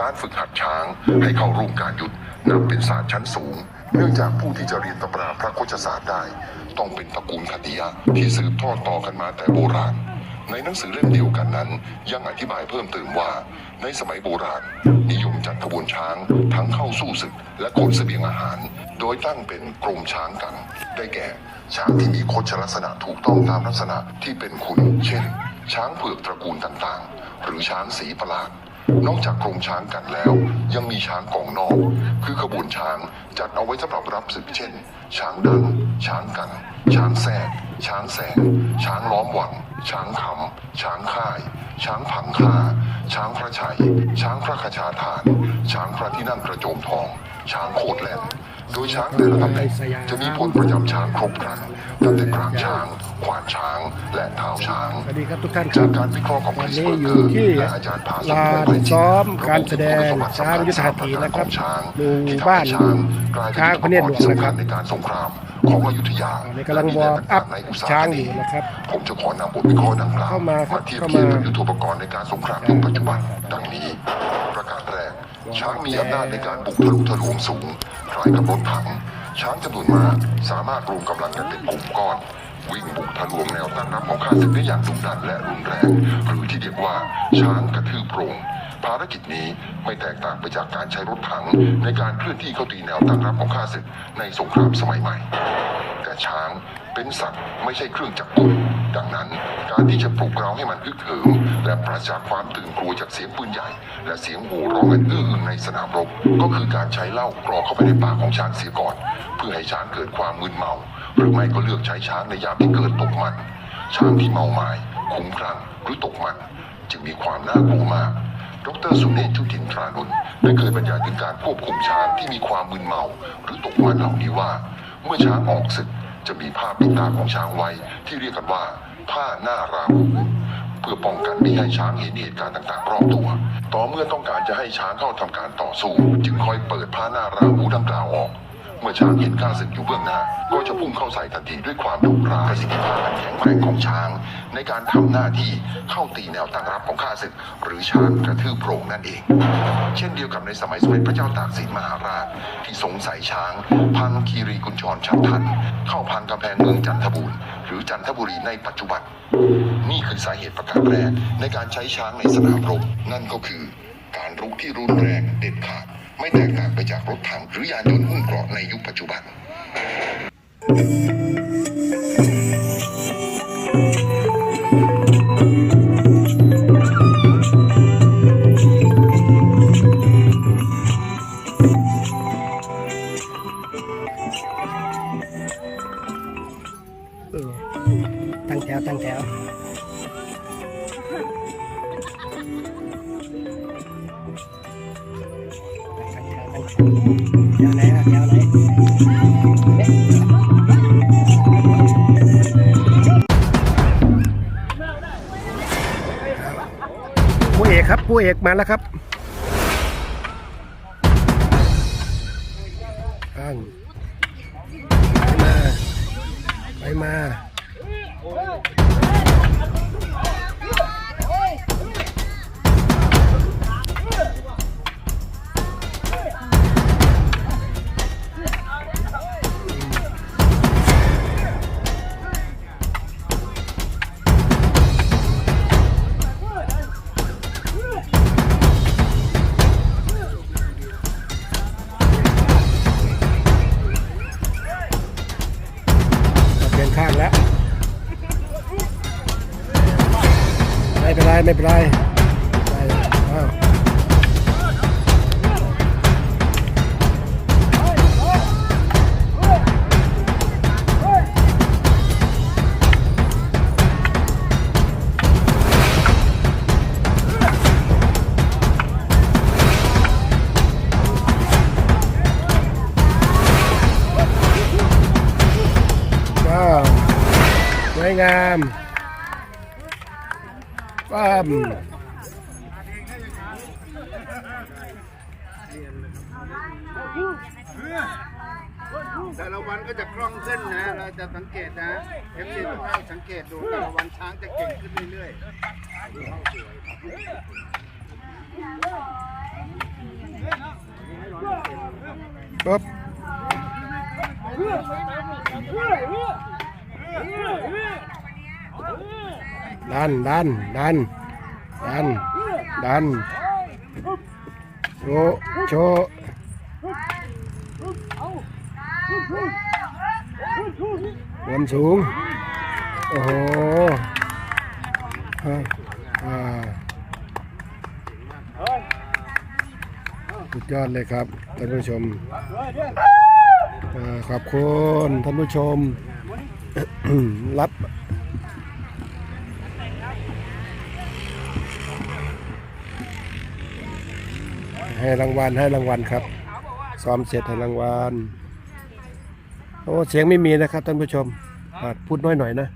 การฝึกหัดช้างให้เข้าร่วมการยุทธนับเป็นศาสตร์ชั้นสูง เนื่องจากผู้ที่จะเรียนตำราพระโคชศาสตร์ได้ ต้องเป็นตระกูลคติยะที่สืบทอดต่อกันมาแต่โบราณ ในหนังสือเล่มเดียวกันนั้น ยังอธิบายเพิ่มเติมว่า ในสมัยโบราณ นิยมจัดขบวนช้างทั้งเข้าสู้ศึกและขนเสบียงอาหาร โดยตั้งเป็นกรมช้างกัน ได้แก่ ช้างที่มีโคชลักษณะถูกต้องตามลักษณะที่เป็นคุณ เช่น ช้างเผือกตระกูลต่างๆ หรือช้างสีประหลาด นอกจากกรมช้างกันแล้ว ยังมีช้างกองนอกคือขบวนช้างจัดเอาไว้สำหรับรับศึกเช่น ช้างดัง ช้างกัน ช้างแทรกช้างแสง ช้างล้อมหวัง ช้างขำช้างค่าย ช้างผังค่าช้างพระชัย ช้างพระคชาทาน ช้างพระที่นั่งกระโจมทอง ช้างโคดแลน โดยช้างแต่ละตำแหน่งจะมีผลประจำช้างครบครันตั้งแต่กลางช้างขวานช้าง และเท้าช้างสวัสดีครับทุกท่านคจารักบการวิเคราะห์ของควัรินสนี้เบอร์อเกยู่อร์ที่และอาจารย์ภาสลานซ้อมการแสดงช้างยุทธหัตถีนะครับหมู่บ้านช้างพระเนียดหลวงนะครับในการสงครามของอยุธยาตอนนี้กำลังวอร์มอัพช้างอยู่นะครับ ผมจะขอนำบทวิเคราะห์ดังกล่าวเข้ามาครับเทียบเข้าเคียงมากับยุทโธปกรณ์ในการสงครามยุคปัจจุบันดังนี้ประการแรก ช้างมีอำนาจในการบุกทะลุทะลวงสูงคล้ายกับรถถัง ช้างจำนวนมากสามารถรวมกำลังกันเป็นกลุ่มก้อน วิ่งบุกทะลวงแนวตั้งรับของข้าศึกได้อย่างดุดันและรุนแรง หรือที่เรียกว่าช้างกระทืบโพรง ภารกิจนี้ไม่แตกต่างไปจากการใช้รถถัง ในการเคลื่อนที่เข้าตีแนวตั้งรับของข้าศึกในสงครามสมัยใหม่ แต่ช้างเป็นสัตว์ไม่ใช่เครื่องจักรกลดังนั้น การที่จะปลุกเราให้มันฮึกเหิมและปราศจากความตื่นกลัวจากเสียงปืนใหญ่ และเสียงโห่ร้องอันอื้ออึงในสนามรบก็คือการใช้เหล้ากรอกเข้าไปในปากของช้างเสียก่อน เพื่อให้ช้างเกิดความมึนเมา หรือไม่ก็เลือกใช้ช้างในยามที่เกิดตกมัน ช้างที่เมาหมาย คุ้มคลั่งหรือตกมัน จึงมีความน่ากลัวมาก ดรสุเนศชุตินทรานนท์ได้เคยบรรยายถึงการควบคุมช้างที่มีความมึนเมา หรือตกมันเหล่านี้ว่า เมื่อช้างออกศึกจะมีผ้าปิดตาของช้างไว้ ที่เรียกกันว่า ผ้าหน้าราหูเพื่อป้องกันไม่ให้ช้างเห็นเหตุการณ์ต่างๆ รอบตัว ต่อเมื่อต้องการจะให้ช้างเข้าทำการต่อสู้ จึงค่อยเปิดผ้าหน้าราหูดังกล่าวออก เมื่อช้างเห็นข้าศึกอยู่เบื้องหน้า ก็จะพุ่งเข้าใส่ทันทีด้วยความดุร้ายประสิทธิภาพอันแข็งแกร่งของช้าง ในการทำหน้าที่เข้าตีแนวตั้งรับของข้าศึก หรือช้างกระทืบโพรงนั่นเอง เช่นเดียวกับในสมัยสมเด็จพระเจ้าตากสินมหาราช ที่สงสัยช้าง พังคีรีกุญชรฉับพลัน เข้าพังกำแพงเมืองจันทบูรณ์หรือจันทบุรีในปัจจุบัน นี่คือสาเหตุประการแรกในการใช้ช้างในสนามรบนั่นก็คือ การรุกที่รุนแรงเด็ดขาด ไม่แตกต่างไปจากรถถังหรือยานยนต์หุ้มเกราะในยุคปัจจุบันเออตั้งแถวตั้งแถว ผู้เอกครับผู้เอกมาแล้วครับอ้งไปมาไปมา ไม่เป็นไร ไม่เป็นไรไม่เป็นไรอ้าวว้าวสวยงาม ป้ามแต่ละวันก็จะคล่องเส้นนะ เราจะสังเกตนะเอฟซีทุกท่านสังเกตดูแต่ละวันช้างจะเก่งขึ้นเรื่อยๆปึ๊บ ดันดันดันดันดันโชโชความสูง โอ้โหอ่าอ่าสุดยอดเลยครับท่านผู้ชมอขอบคุณท่านผู้ชมรับ ให้รางวัลให้รางวัลครับ ซ้อมเสร็จให้รางวัลโอ้เสียงไม่มีนะครับท่านผู้ชมอ่าพูดน้อยหน่อยนะ